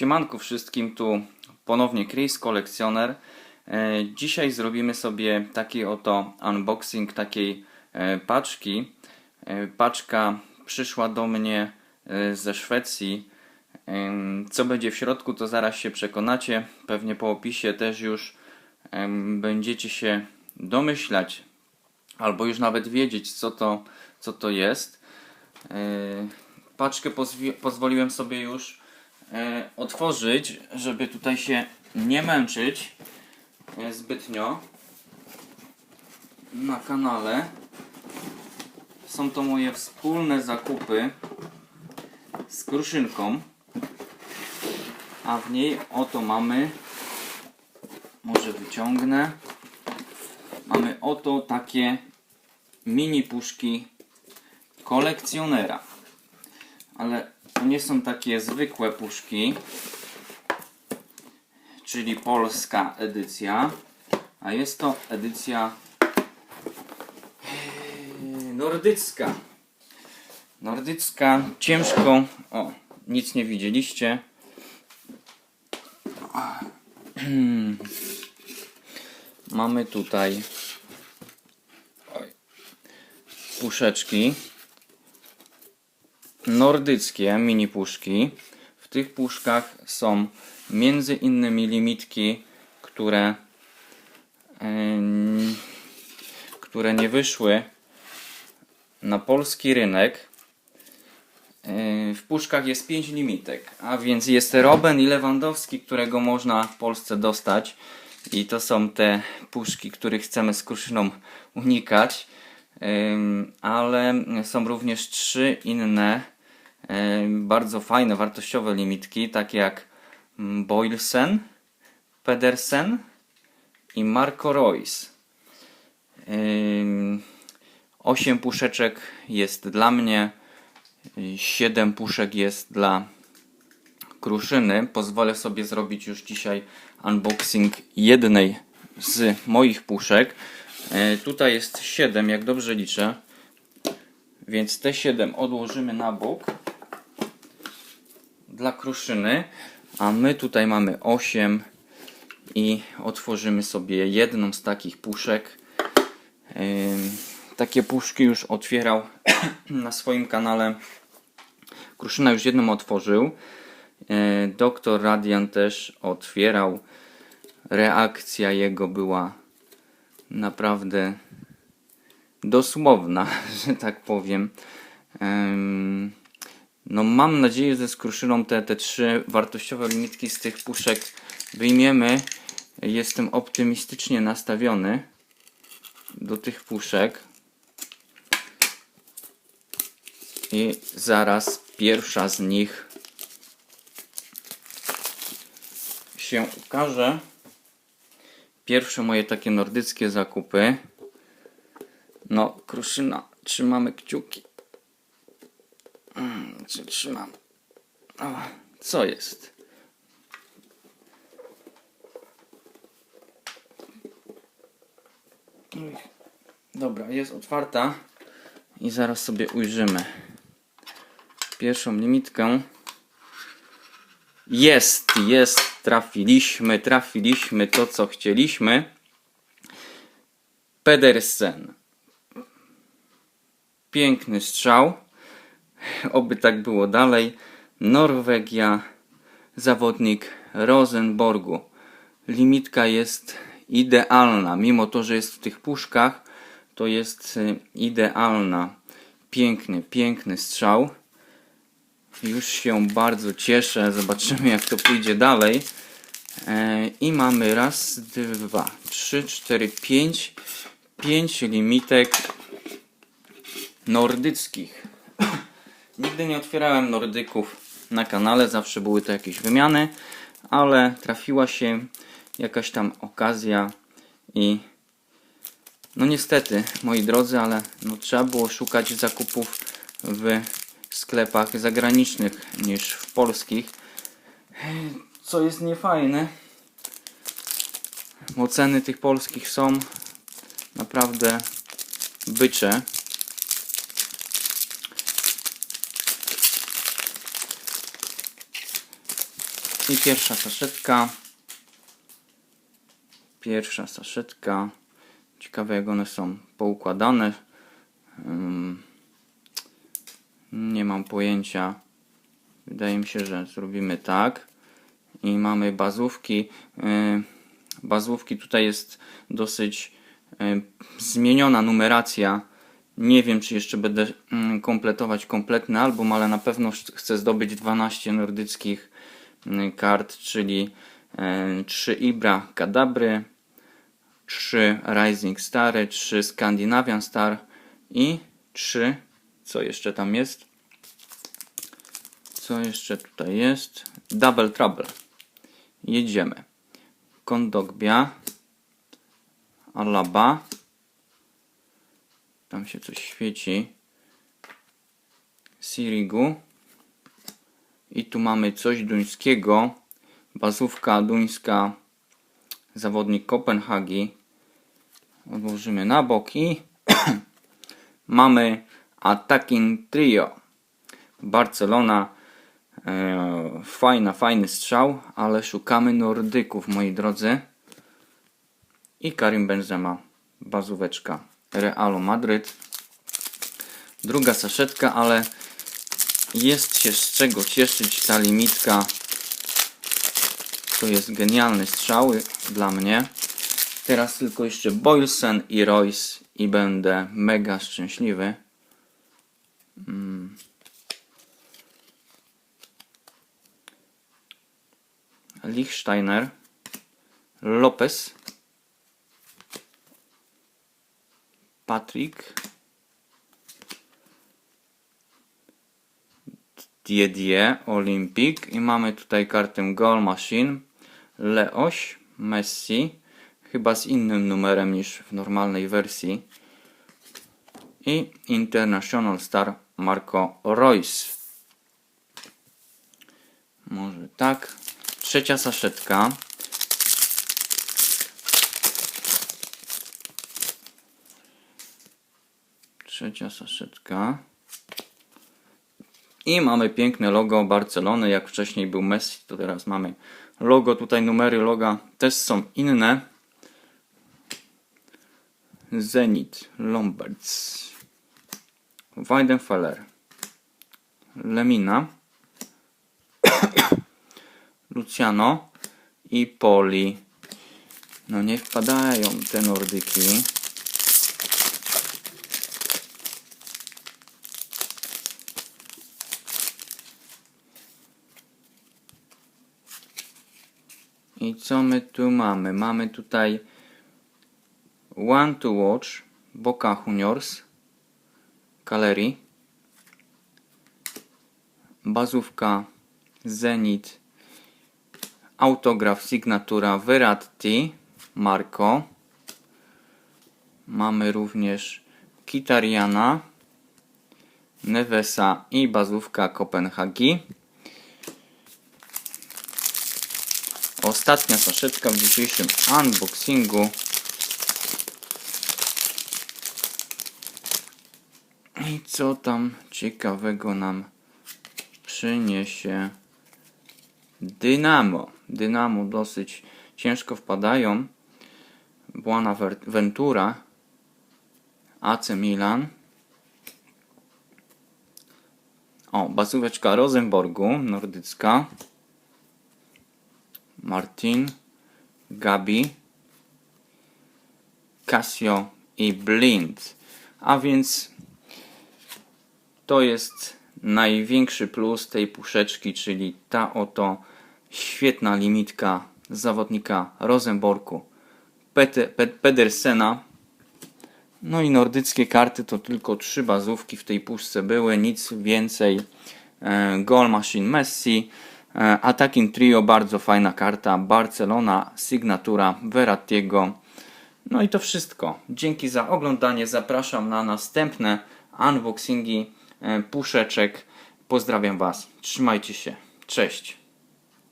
Siemanku wszystkim, tu ponownie Chris, kolekcjoner. E, Dzisiaj zrobimy sobie taki oto unboxing takiej e, paczki. E, Paczka przyszła do mnie ze Szwecji. Co będzie w środku, to zaraz się przekonacie. Pewnie po opisie też już będziecie się domyślać, albo już nawet wiedzieć, co to, co to jest. Paczkę pozwoliłem sobie już otworzyć, żeby tutaj się nie męczyć e, zbytnio na kanale. Są to moje wspólne zakupy z kruszynką, a w niej oto mamy, może wyciągnę, mamy oto takie mini puszki kolekcjonera. Ale to nie są takie zwykłe puszki, czyli polska edycja, a jest to edycja yy, nordycka. Nordycka, ciężko. O, nic nie widzieliście. Mamy tutaj puszeczki nordyckie mini puszki. W tych puszkach są między innymi limitki, które, które nie wyszły na polski rynek. E, W puszkach jest 5 limitek, a więc jest Robben i Lewandowski, którego można w Polsce dostać. I to są te puszki, których chcemy z kruszyną unikać. Ale są również trzy inne bardzo fajne, wartościowe limitki, takie jak Boylsen, Pedersen i Marco. Ym, Osiem puszeczek jest dla mnie, y, siedem puszek jest dla kruszyny. Pozwolę sobie zrobić już dzisiaj unboxing jednej z moich puszek. E, Tutaj jest 7, jak dobrze liczę. Więc te 7 odłożymy na bok dla kruszyny. A my tutaj mamy 8 i otworzymy sobie jedną z takich puszek. Takie puszki już otwierał na swoim kanale. Kruszyna już jedną otworzył. E, Doktor Radian też otwierał. Reakcja jego była naprawdę dosłowna, że tak powiem. Em, No mam nadzieję, że z kruszyną te, te trzy wartościowe limitki z tych puszek wyjmiemy. Jestem optymistycznie nastawiony do tych puszek. I zaraz pierwsza z nich się ukaże. Pierwsze moje takie nordyckie zakupy. No, kruszyna, trzymamy kciuki. Mm, trzymam? O, co jest? Dobra, jest otwarta i zaraz sobie ujrzymy pierwszą limitkę. Jest, jest, trafiliśmy, trafiliśmy to, co chcieliśmy. Pedersen. Piękny strzał. Oby tak było dalej. Norwegia, zawodnik Rosenborgu. Limitka jest idealna, mimo to, że jest w tych puszkach, to jest y, idealna. Piękny, piękny strzał. Już się bardzo cieszę. Zobaczymy, jak to pójdzie dalej. E, I mamy raz, dwa, trzy, cztery, pięć. Pięć limitek nordyckich. Nigdy nie otwierałem nordyków na kanale, zawsze były to jakieś wymiany, ale trafiła się jakaś tam okazja i no niestety, moi drodzy, ale no trzeba było szukać zakupów w sklepach zagranicznych niż w polskich. Co jest niefajne. Bo ceny tych polskich są naprawdę bycze. I pierwsza saszetka. Pierwsza saszetka. Ciekawe jak one są poukładane. Nie mam pojęcia. Wydaje mi się, że zrobimy tak. I mamy bazówki. Bazówki tutaj jest dosyć zmieniona numeracja. Nie wiem, czy jeszcze będę kompletować kompletny album, ale na pewno ch- chcę zdobyć 12 nordyckich kart, czyli e, 3 Ibra Kadabry, 3 Rising Stary, 3 Scandinavian Star i 3, co jeszcze tam jest? Co jeszcze tutaj jest? Double Trouble. Jedziemy. Kondogbia, Alaba, tam się coś świeci. Sirigu. I tu mamy coś duńskiego. Bazówka duńska. Zawodnik Kopenhagi. Odłożymy na bok i mamy Attacking Trio. Barcelona. E, fajna, fajny strzał, ale szukamy Nordyków, moi drodzy. I Karim Benzema. Bazóweczka Realu Madryt. Druga saszetka, ale jest się z czego cieszyć. Ta limitka to jest genialny strzał dla mnie. Teraz tylko jeszcze Boylsen i Royce i będę mega szczęśliwy. Mm. Lichsteiner, Lopez, Patrick, Didier, Olympic i mamy tutaj kartę Goal Machine, Leoś, Messi, chyba z innym numerem niż w normalnej wersji i International Star Marco Royce. Może tak. Trzecia saszetka. Trzecia saszetka. I mamy piękne logo Barcelony. Jak wcześniej był Messi, to teraz mamy logo. Tutaj numery loga też są inne. Zenit, Lombards, Weidenfeller, Lemina, Luciano i Poli. No nie wpadają te nordyki. I co my tu mamy? Mamy tutaj One to Watch, Boca Juniors, Galerii, bazówka Zenit, autograf Signatura Verratti, Marco. Mamy również Kitariana, Nevesa i bazówka Kopenhagi. Ostatnia saszetka w dzisiejszym unboxingu. I co tam ciekawego nam przyniesie Dynamo. Dynamo dosyć ciężko wpadają. Buona Ventura, AC Milan. O, bazóweczka Rosenborgu, nordycka. Martin, Gabi, Casio i Blind. A więc to jest największy plus tej puszeczki, czyli ta oto świetna limitka zawodnika Pe- Pedersena. No i nordyckie karty to tylko trzy bazówki w tej puszce były, nic więcej. E, Goal Machine Messi, Attacking Trio, bardzo fajna karta, Barcelona, Signatura Verrattiego. No i to wszystko. Dzięki za oglądanie. Zapraszam na następne unboxingi e, puszeczek. Pozdrawiam Was. Trzymajcie się. Cześć.